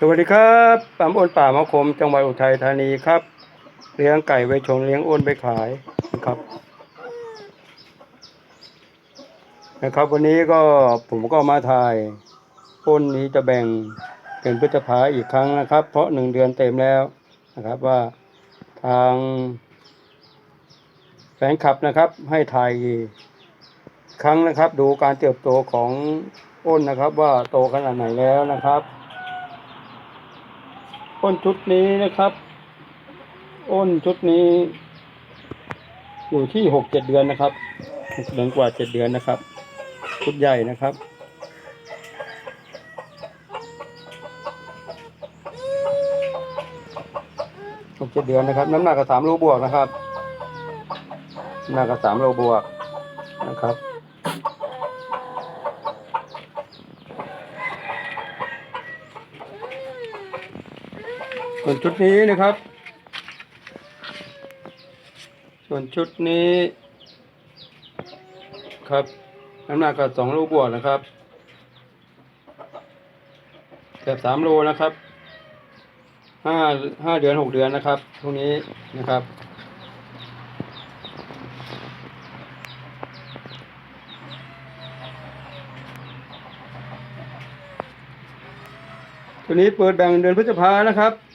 สวัสดีครับตำบลป่ามะคม จังหวัดอุทัยธานีครับ เลี้ยงไก่ไว้ชนเลี้ยงอ้นไปขายนะครับ นะครับ วันนี้ก็ผมก็มาถ่ายอ้นนี้จะแบ่งเป็นพฤษภาอีกครั้งนะครับ เพราะหนึ่งเดือนเต็มแล้วนะครับว่าทางแฟนคลับนะครับ ให้ถ่ายครั้งนะครับ ดูการเติบโตของอ้นนะครับ ว่าโตขนาดไหนแล้วนะครับ อ้นชุดนี้นะครับ อ้นชุดนี้ อยู่ที่หกเจ็ดเดือนนะครับหกเดือนกว่าเจ็ดเดือนนะครับ ชุดใหญ่นะครับหกเจ็ดเดือนนะครับ น้ำหนักก็สามโลบวกนะครับ น้ำหนักก็สามโลบวกนะครับ ส่วนชุดนี้นะครับ ส่วนชุดนี้ครับน้ำหนักก็สองโลบวกนะครับเกือบสามโลนะครับห้าห้าเดือนหกเดือนนะครับตรงนี้นะครับตัวนี้เปิดแบ่งเดือนพฤษภานะครับ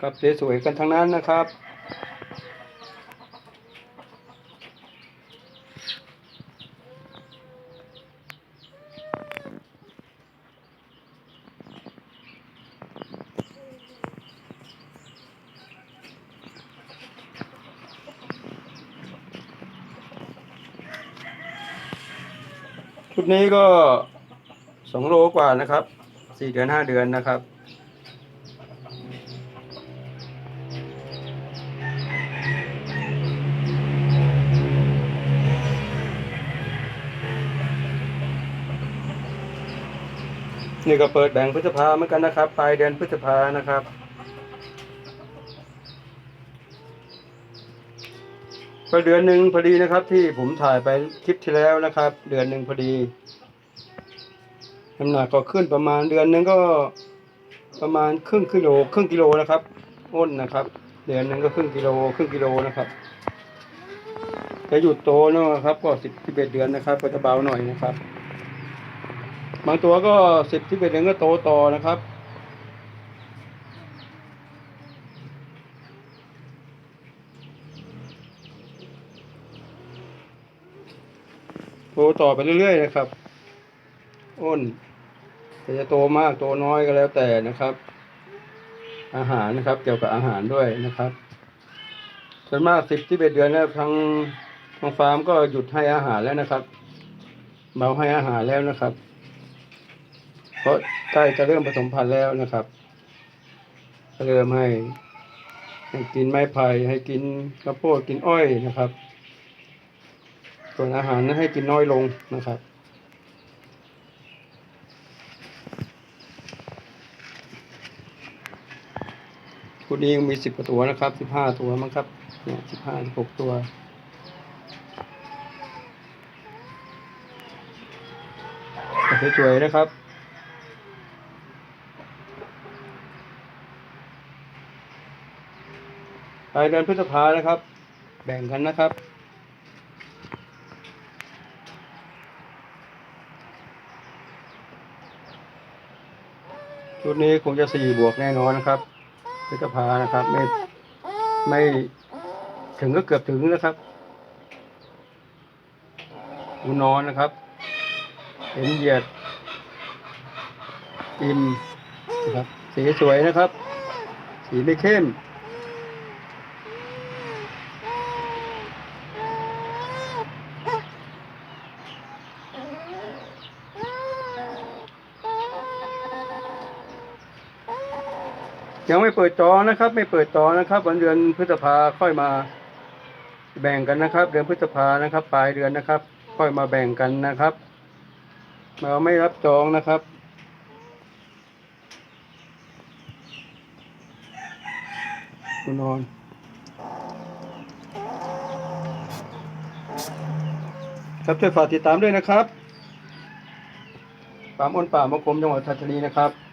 ครับสวยๆกันทั้งนั้นนะครับชุดนี้ก็สองโลกว่านะครับสี่เดือนห้าเดือนนะครับ นี่ก็เปิดแบ่งพฤษภาเหมือนกันนะครับปลายเดือนพฤษภานะครับ ก็เดือนหนึ่งพอดีนะครับ ที่ผมถ่ายไปคลิปที่แล้วนะครับ เดือนหนึ่งพอดีน้ำหนักก็ขึ้นประมาณเดือนหนึ่งก็ประมาณครึ่งกิโลครึ่งกิโลนะครับอ้นนะครับ เดือนหนึ่งก็ครึ่งกิโลครึ่งกิโลนะครับจะหยุดโตนะครับ ก็สิบสิบเอ็ดเดือนนะครับก็จะเบาหน่อยนะครับ บางตัวก็สิบสิบเอ็ดเดือนก็โตต่อนะครับ โตต่อไปเรื่อยๆนะครับ อ้นแต่จะโตมากโตน้อยก็แล้วแต่นะครับ อาหารนะครับ เกี่ยวกับอาหารด้วยนะครับส่วนมากสิบที่เอ็ดเดือนแล้วทางทางฟาร์มก็หยุดให้อาหารแล้วนะครับเบาให้อาหารแล้วนะครับ เพราะใกล้จะเริ่มผสมพันธุ์แล้วนะครับเริ่มให้ให้กินไม้ไผ่ให้กินข้าวโพดกินอ้อยนะครับ ส่วนอาหารนั้นให้กินน้อยลงนะครับคุณนี้ยังมีสิบกว่าตัวนะครับสิบห้าตัวมั้งครับเนี่ยสิบห้าสิบหกตัว สวยๆนะครับ ปลายเดือนพฤษภานะครับ แบ่งกันนะครับ ชุดนี้คงจะสี่บวกแน่นอนนะครับ พฤษภานะครับ ไม่ไม่ถึงก็เกือบถึงนะครับอูนอนนะครับเห็นเหยียด อิ่มนะครับ สีสวยนะครับ สีไม่เข้ม ยังไม่เปิดจอนะครับ ไม่เปิดจอนะครับ วันเดือนพฤษภาค่อยมาแบ่งกันนะครับ เดือนพฤษภานะครับ ปลายเดือนนะครับ ค่อยมาแบ่งกันนะครับ เราไม่รับจองนะครับคุณนอนครับช่วยฝากติดตามด้วยนะครับฟามอ้นป่ามะคมจังหวัดทัชนีนะครับ